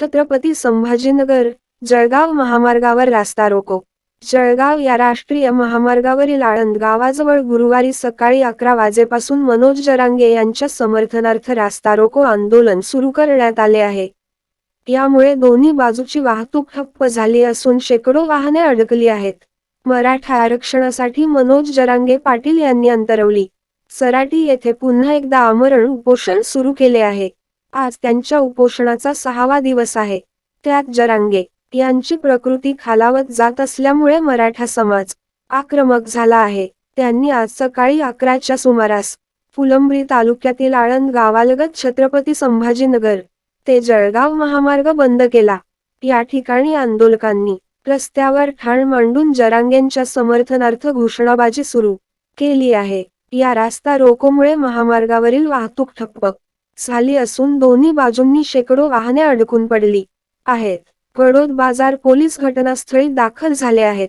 छत्रपती संभाजीनगर जळगाव महामार्गावर रास्ता रोको. जळगाव या राष्ट्रीय महामार्गावरील आळंद गावाजवळ गुरुवारी सकाळी अकरा वाजेपासून मनोज जरांगे यांच्या समर्थनार्थ रास्ता रोको आंदोलन सुरू करण्यात आले आहे. यामुळे दोन्ही बाजूची वाहतूक ठप्प झाली असून शेकडो वाहने अडकली आहेत. मराठा आरक्षणासाठी मनोज जरांगे पाटील यांनी अंतरवली. सराटी येथे पुन्हा एकदा आमरण उपोषण सुरू केले आहे. आज त्यांच्या उपोषणाचा सहावा दिवस आहे. त्यात जरांगे यांची प्रकृती खालावत जात असल्यामुळे मराठा समाज आक्रमक झाला आहे. त्यांनी आज सकाळी अकराच्या सुमारास फुलंब्री तालुक्यातील आळंद गावालगत छत्रपती संभाजीनगर ते जळगाव महामार्ग बंद केला. या ठिकाणी आंदोलकांनी रस्त्यावर ठाण मांडून जरांगेंच्या समर्थनार्थ घोषणाबाजी सुरू केली आहे. या रास्ता रोकोमुळे महामार्गावरील वाहतूक ठप्प झाली असून दोन्ही बाजूंनी शेकडो वाहने अडकून पडली आहेत. वडोद बाजार पोलीस घटनास्थळी दाखल झाले आहेत.